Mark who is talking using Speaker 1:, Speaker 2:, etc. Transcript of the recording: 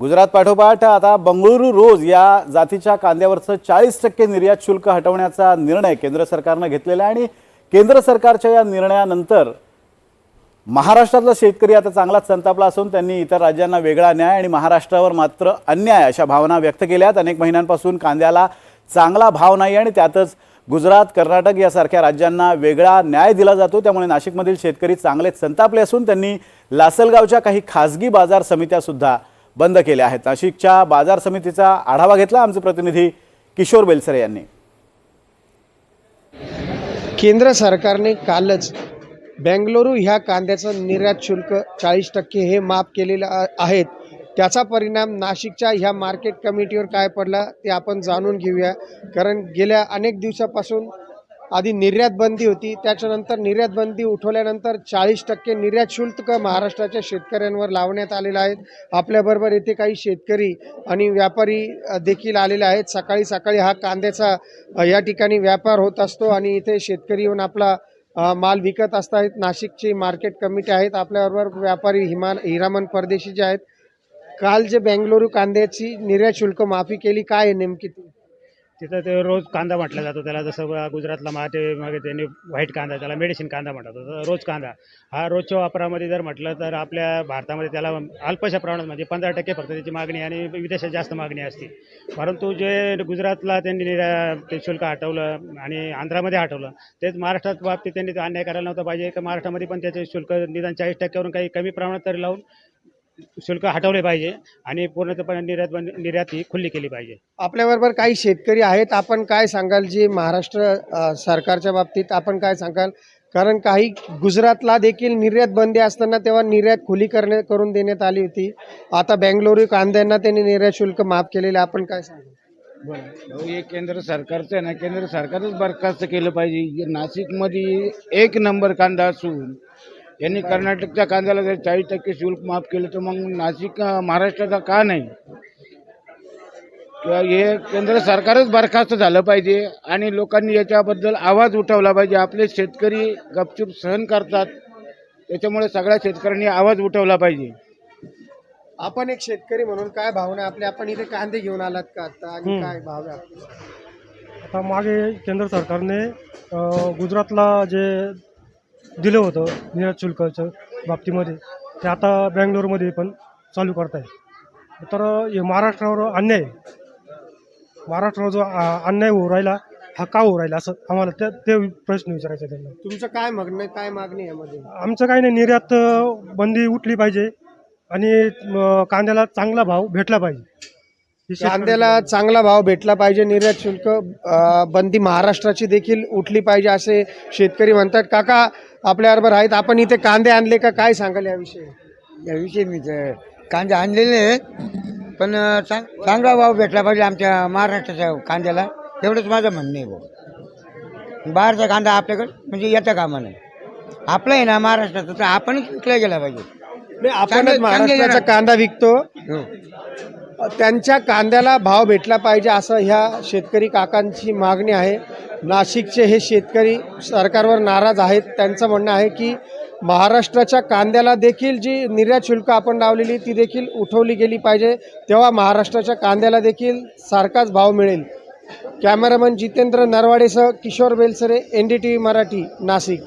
Speaker 1: गुजरात पाठोपाठ आता बंगळुरू रोज या जातीच्या कांद्यावरचं चाळीस टक्के निर्यात शुल्क हटवण्याचा निर्णय केंद्र सरकारनं घेतलेला आहे आणि केंद्र सरकारच्या या निर्णयानंतर महाराष्ट्रातला शेतकरी आता चांगलाच संतापला असून त्यांनी इतर राज्यांना वेगळा न्याय आणि महाराष्ट्रावर मात्र अन्याय अशा भावना व्यक्त केल्यात. अनेक महिन्यांपासून कांद्याला चांगला भाव नाही आणि त्यातच गुजरात कर्नाटक यासारख्या राज्यांना वेगळा न्याय दिला जातो. त्यामुळे नाशिकमधील शेतकरी चांगलेच संतापले असून त्यांनी लासलगावच्या काही खासगी बाजार समित्यासुद्धा बंद केल्या आहेत. नाशिकच्या बाजार समितीचा आढावा घेतला आमचे प्रतिनिधी किशोर बेलसरे यांनी.
Speaker 2: केंद्र सरकारने कालच बेंगलुरू ह्या कांद्याचं निर्यात शुल्क चाळीस टक्के हे माफ केलेलं आहेत. त्याचा परिणाम नाशिकच्या ह्या मार्केट कमिटीवर काय पडला ते आपण जाणून घेऊया. कारण गेल्या अनेक दिवसापासून आधी निर्यात बंदी होती त्याच्यानंतर निर्यात बंदी उठवल्यानंतर चाळीस टक्के निर्यात शुल्क महाराष्ट्राच्या शेतकऱ्यांवर लावण्यात आलेलं आहे. आपल्याबरोबर येथे काही शेतकरी आणि व्यापारी देखील आलेले आहेत. सकाळी सकाळी हा कांद्याचा या ठिकाणी व्यापार होत असतो आणि इथे शेतकरी येऊन आपला माल विकत असतात नाशिकची मार्केट कमिटी आहेत. आपल्याबरोबर व्यापारी हिमान हिरामन परदेशी जे आहेत. काल जे बेंगलुरू कांद्याची निर्यात शुल्क माफी केली काय आहे नेमकी ती?
Speaker 3: तिथं ते रोज कांदा म्हटला जातो. त्याला जसं गुजरातला मागे मागे त्यांनी व्हाईट कांदा त्याला मेडिसिन कांदा म्हणतात. तर रोज कांदा. हा रोजच्या वापरामध्ये जर म्हटलं तर आपल्या भारतामध्ये त्याला अल्पशा प्रमाणात म्हणजे पंधरा टक्के फक्त त्याची मागणी आणि विदेशात जास्त मागणी असते. परंतु जे गुजरातला त्यांनी निरा- ते शुल्क हटवलं आणि आंध्रामध्ये हटवलं तेच महाराष्ट्रात बाबतीत त्यांनी अन्याय करायला नव्हतं पाहिजे. का महाराष्ट्रामध्ये पण त्याचे शुल्क निदान चाळीस टक्क्यावरून काही कमी प्रमाणात तरी लावून शुल्क हटवले पाहिजे आणि पूर्णपणे निर्यात बंद निर्यात ही खुल्ली केली पाहिजे.
Speaker 2: आपल्याबरोबर काही शेतकरी आहेत. आपण काय सांगाल? जे महाराष्ट्र अ, सरकारच्या बाबतीत आपण काय सांगाल? कारण काही गुजरातला देखील निर्यात बंदी असताना तेव्हा निर्यात खुली करणे करून देण्यात आली होती. आता बेंगलुरू कांद्यांना त्यांनी निर्यात शुल्क माफ केलेले आपण काय सांगाल?
Speaker 4: भाऊ हे केंद्र सरकारचं आहे ना केंद्र सरकारच बरखास्त केलं पाहिजे. नाशिकमध्ये एक नंबर कांदा असून यांनी कर्नाटकच्या कांद्याला जर चाळीस टक्के शुल्क माफ केलं तर मग नाशिक महाराष्ट्राचा का नाही? किंवा हे केंद्र सरकारच बरखास्त झालं पाहिजे आणि लोकांनी याच्याबद्दल आवाज उठवला पाहिजे. आपले शेतकरी गपचूप सहन करतात त्याच्यामुळे सगळ्या शेतकऱ्यांनी आवाज उठवला पाहिजे.
Speaker 2: आपण एक शेतकरी म्हणून काय भावना आहे? आपली आपण इथे कांदे घेऊन आलात का आता? आणि. काय भाव आहे आपले?
Speaker 5: आता मागे केंद्र सरकारने गुजरातला जे दिलं होतं निर्यात शुल्काच्या बाबतीमध्ये. ते आता बेंगलोरमध्ये पण चालू करत आहे तर हे महाराष्ट्रावर अन्याय. महाराष्ट्रावर जो अन्याय होऊ राहिला हा का होऊ राहिला असं आम्हाला त्या ते प्रश्न विचारायचे त्यांना.
Speaker 2: तुमचं काय मागणं आहे काय मागणी आहे यामध्ये?
Speaker 5: आमचं काही नाही निर्यात बंदी उठली पाहिजे आणि कांद्याला चांगला भाव भेटला पाहिजे.
Speaker 2: कांद्याला चांगला भाव भेटला पाहिजे निर्यात शुल्क बंदी महाराष्ट्राची देखील उठली पाहिजे असे शेतकरी म्हणतात. काका आपल्याबरोबर आहेत. आपण इथे कांदे आणले का? काय सांगाल याविषयी?
Speaker 6: याविषयी मी तर कांदे आणलेले आहेत पण चांग- चांगला भाव भेटला पाहिजे आमच्या महाराष्ट्राच्या कांद्याला. तेवढंच माझं म्हणणं आहे भाऊ. बाहेरचा कांदा आपल्याकडे म्हणजे येता कामा नाही आपला आहे ना महाराष्ट्राचा तर आपणच विकला गेला पाहिजे.
Speaker 2: नाही, आपणच महाराष्ट्राचा कांदा विकतो.
Speaker 6: हो.
Speaker 2: त्यांच्या कांद्याला भाव भेटला पाहिजे असं ह्या शेतकरी काकांची मागणी आहे. नाशिकचे हे शेतकरी सरकारवर नाराज आहेत. त्यांचं म्हणणं आहे की महाराष्ट्राच्या कांद्याला देखील जी निर्यात शुल्क आपण लावलेली ती देखील उठवली गेली पाहिजे. तेव्हा महाराष्ट्राच्या कांद्याला देखील सारखाच भाव मिळेल. Cameraman Jitendra नरवाडेसह Kishor Belsare N D T V Marathi Nashik.